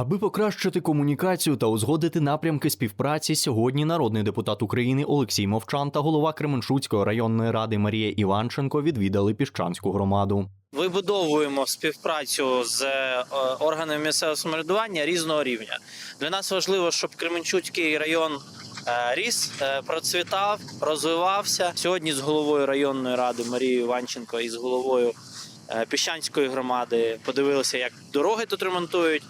Аби покращити комунікацію та узгодити напрямки співпраці, сьогодні народний депутат України Олексій Мовчан та голова Кременчуцької районної ради Марія Іванченко відвідали піщанську громаду. Вибудовуємо співпрацю з е, органами місцевого самоврядування різного рівня. Для нас важливо, щоб Кременчуцький район е, ріс, е, процвітав, розвивався. Сьогодні з головою районної ради Марією Іванченко і з головою Піщанської громади подивилися, як дороги тут ремонтують.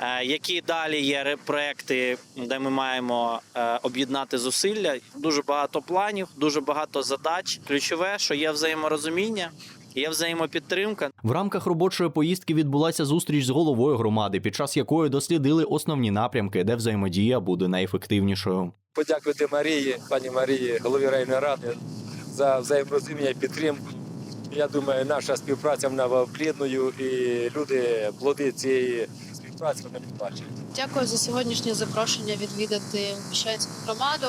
Е, Які далі є проекти, де ми маємо е, об'єднати зусилля? Дуже багато планів, дуже багато задач. Ключове, що є взаєморозуміння, є взаємопідтримка. В рамках робочої поїздки відбулася зустріч з головою громади, під час якої дослідили основні напрямки, де взаємодія буде найефективнішою. подякувати Марії, пані Марії, голові районної ради за взаєморозуміння і підтримку. Я думаю, наша співпраця вона плідною і люди плоди цієї співпраці вони побачать. Дякую за сьогоднішнє запрошення відвідати Міщанську громаду.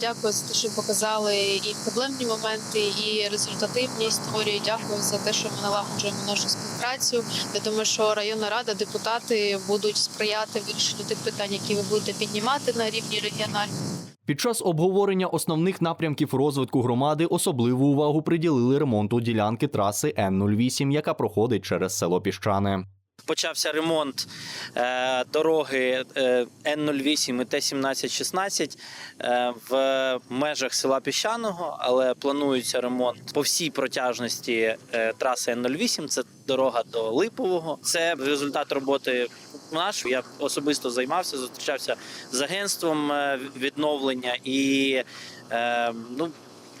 Дякую за те, що показали і проблемні моменти, і результативні історії. Дякую за те, що ми налагоджуємо нашу співпрацю. Я думаю, що районна рада, депутати будуть сприяти вирішенню тих питань, які ви будете піднімати на рівні регіональному. Під час обговорення основних напрямків розвитку громади особливу увагу приділили ремонту ділянки траси Н-08, яка проходить через село Піщане. Почався ремонт е, дороги е, Н-08 і Т-1716 е, в межах села Піщаного, але планується ремонт по всій протяжності траси Н-08. Це дорога до Липового. Це результат роботи наш. Я особисто займався, зустрічався з агентством відновлення і ну.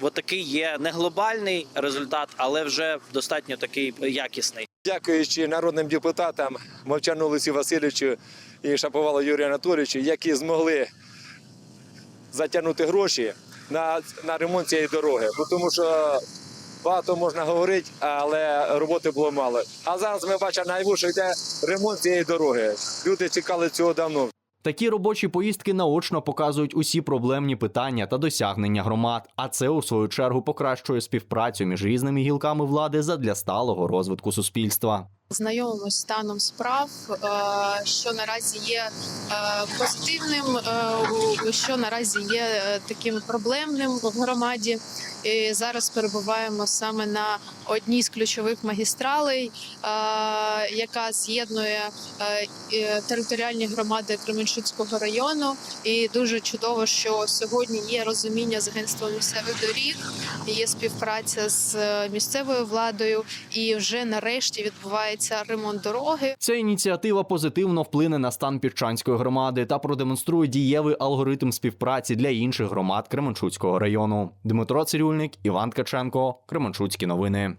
От такий є не глобальний результат, але вже достатньо такий якісний. Дякуючи народним депутатам Мовчану Олексію Васильовичу і Шаповалу Юрію Анатолійовичу, які змогли затягнути гроші на, на ремонт цієї дороги. Бо тому що багато можна говорити, але роботи було мало. А зараз ми бачимо наяву, йде ремонт цієї дороги. Люди чекали цього давно. Такі робочі поїздки наочно показують усі проблемні питання та досягнення громад, а це у свою чергу покращує співпрацю між різними гілками влади задля сталого розвитку суспільства. Знайомимось станом справ, е, що наразі є е, позитивним, е, що наразі є е, таким проблемним в громаді. І зараз перебуваємо саме на одній з ключових магістралей, е, яка з'єднує е, територіальні громади Кременчуцького району. І дуже чудово, що сьогодні є розуміння з агентством місцевих доріг, є співпраця з місцевою владою, і вже нарешті відбувається ремонт дороги. Ця ініціатива позитивно вплине на стан Піщанської громади та продемонструє дієвий алгоритм співпраці для інших громад Кременчуцького району. Дмитро Цирюльник, Іван Ткаченко, Кременчуцькі новини.